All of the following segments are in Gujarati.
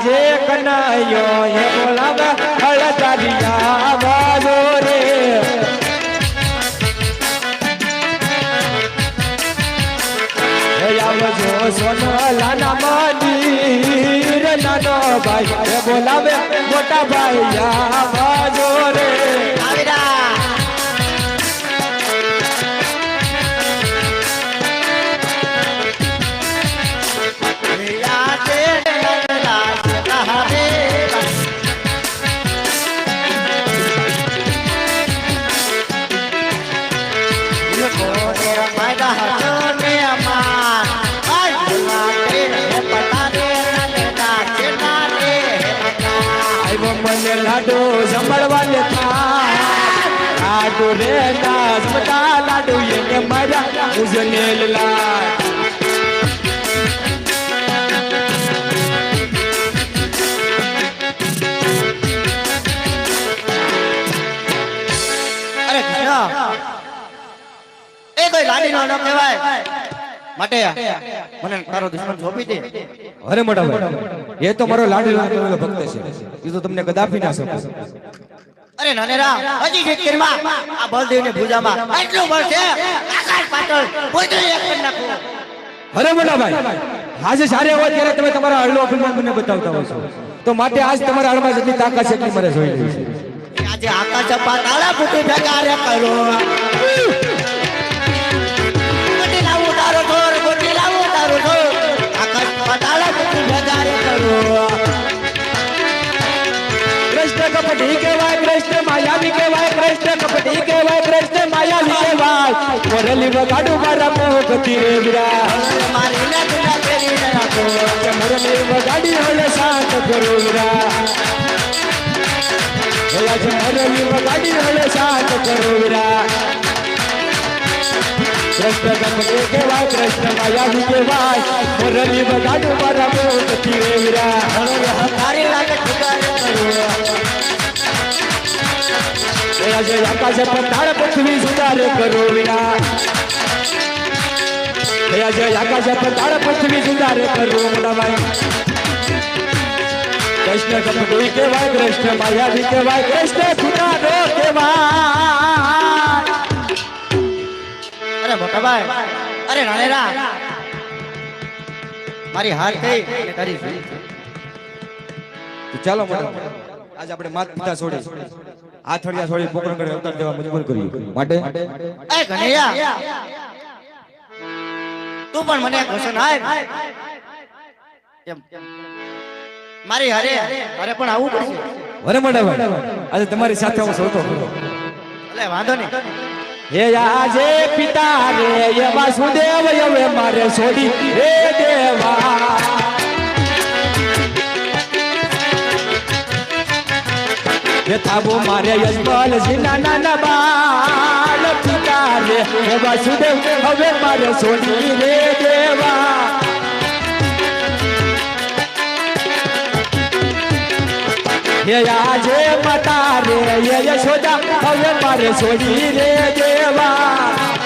આજે કનૈયો એ હળતા દિયા બાજો રે. હે આવજો સોનલાના મંદિર, નાનો ભાઈ બોલાવે, મોટા ભાઈ આવજો રે. દાસ મટા લાડુ એને મારા લાડ અરે ઘણા એ કોઈ લાડી નો ન કહેવાય. માટે મને તારો દુશ્મન સોંપી દે. અરે મોટા ભાઈ એ તો મારો લાડી લાડુ ભક્ત છે. એ તો તમને કદાપી ના શકે અરે નાનેરા હજી શેતકરીમાં આ બળદેવની ભૂજામાં એટલું બળ છે. આકાશ પાતળ કોઈ એક કરી નાખો. અરે મોટા ભાઈ આજે સારે હોય ત્યારે તમે તમારા હળલો અભિમાન મને બતાવતા હો છો તો માટે આજ તમારા હળમાં જેટલી તાકાત છે એટલી મને જોઈ છે આજે આકાશ પાતાળા ફૂટી ભેગા રે કરો કપટી કહેવાય કૃષ્ણ માયાવી કહેવાય મોરલી વગાડું મારા મોહગતી રે વીરા મારી ને તુલા ફેરી ન રાખો કે મોરલી વગાડી હળે શાંત કરો વીરા ભલા છે મોરલી વગાડી હળે શાંત કરો વીરા કૃષ્ણ કપટી કહેવાય કૃષ્ણ મોરલી વગાડું મારા લાગે કરો. આજે આકાશે પતાળ પૃથ્વી સુધારે કરો વિના આજે આકાશે પતાળ પૃથ્વી સુધારે કરો મોટાભાઈ કૃષ્ણ કપટી કેવાય કૃષ્ણ માયાવી કેવાય કૃષ્ણ સુધારો કેવાય અરે મોટા ભાઈ અરે રાણેરા. મારી હાર થઈ તારી ચાલો મોટા આજે આપણે માત પિતા છોડી આથડિયા છોડી પોકરણ કરે અવતાર દેવા મજબૂર કર્યું. માટે? એ કનૈયા તું પણ મને ઘોષણ આય કેમ? મારી હરે હારે પણ આવું પડશે વરે મોટાભાઈ આજે તમારી સાથે હું સોતો એટલે વાંધો નહીં. હે આજે પિતા રે એ વાસુદેવ હવે મારે છોડી હે દેવા. હે થાબો મારે યજમાન જીના નાના બાલ પિતા રે હે વાસુદેવ, હવે મારે છોડી રે દેવા. હે આજે માતા રે એ યશોદા, હવે મારે છોડી રે દેવા.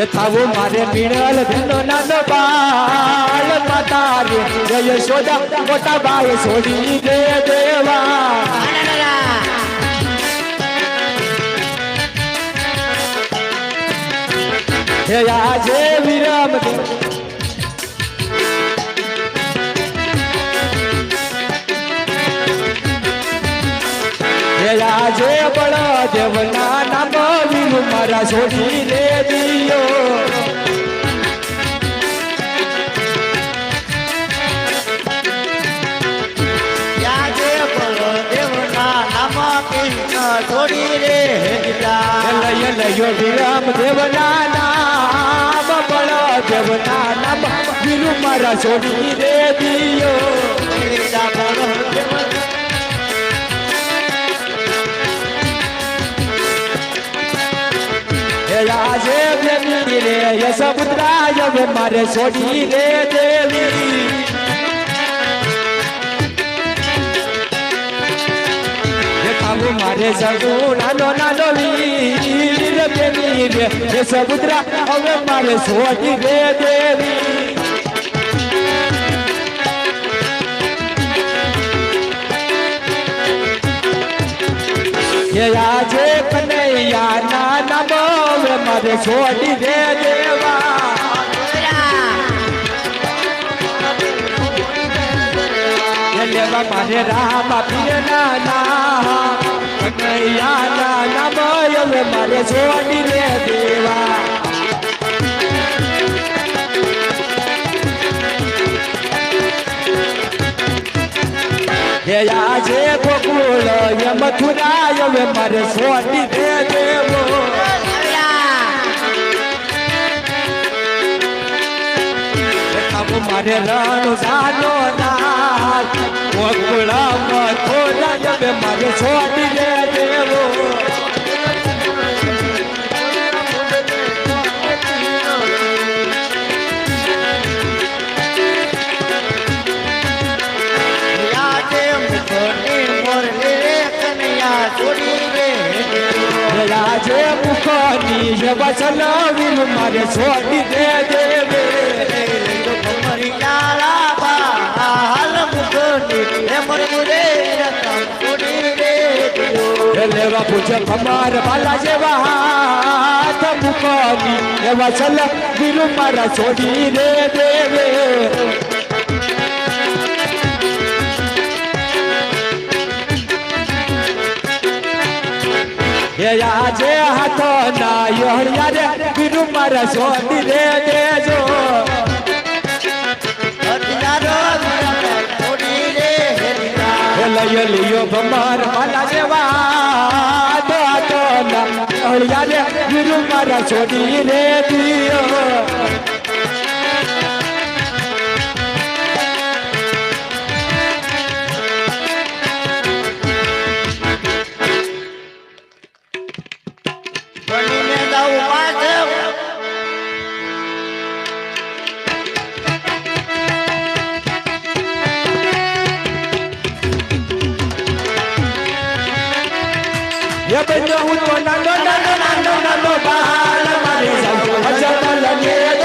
એ થાવું મારે પીણલ ભીનો નાનો બાલ માતા રે એ યશોદા મોટા બાળ છોડી દે દેવા. હે આજે વિરામ હે આજે બળ દેવના મારા છોડી દે દિયો. છોડી રે લય વિરામ દેવના નામ બળા દેવના નામ મારા છોડી રે દિયો. રે ય સમુદ્રાય હવે મારે છોડી રે દેવી. મારે સગુ નાનો નાનો વીર દેવી રે સમુદ્રા હવે મારે છોડી રે દેવી. મારે છોડી દે દેવા. લેવા મારે રામ પીર ના નામ કનૈયા ના નામ હવે મારે છોડી દે દેવા. આજે ગોકુળ એ મથુરા મારે છોડી દે દેવો. મારે રણ જાનો નાથ ગોકુળ મથુરા હવે મારે છોડી દે દેવો. રાજે મુખની એ વચલાવી મારે છોડી દે દેવે. લેવા પૂછે કમાર વાલા જેવા હાથ મુકામી. એવા ચલ બીરુ મારા છોડી રે દેવે. આજે હાથો ના યોહળિયા રે બીરુ મારા છોડી રે દેજો. લિયો ભમાર માલા જેવા ના યોહળિયા રે ગુરુ મારા છોડી રે દિયો. Ya bendo huko na ndo na ndo na ndo na la nyeta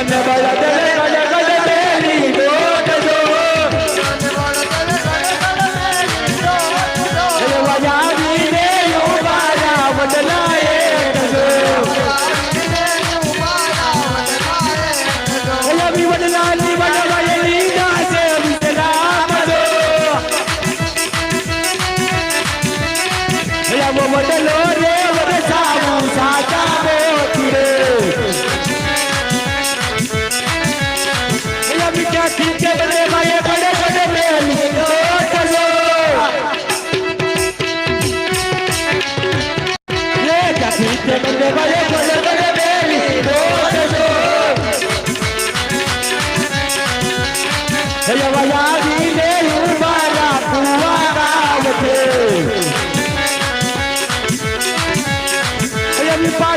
Krishna બળ દિલ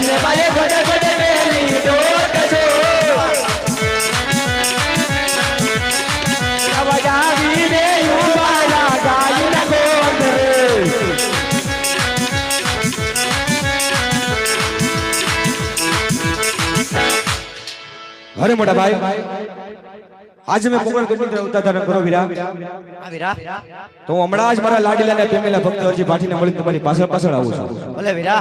અને મારે ગોડે મેલી અરે મોટા ભાઈ આજે મેં પોકરણ કંટ્રોલ અવતાર કરો વીરા તો હું હમણાં જ મારા લાડીલાને પેમેલા ભક્ત હરજી પાઠીને મળી તમારી પાછળ પાછળ આવું છું ભલે વીરા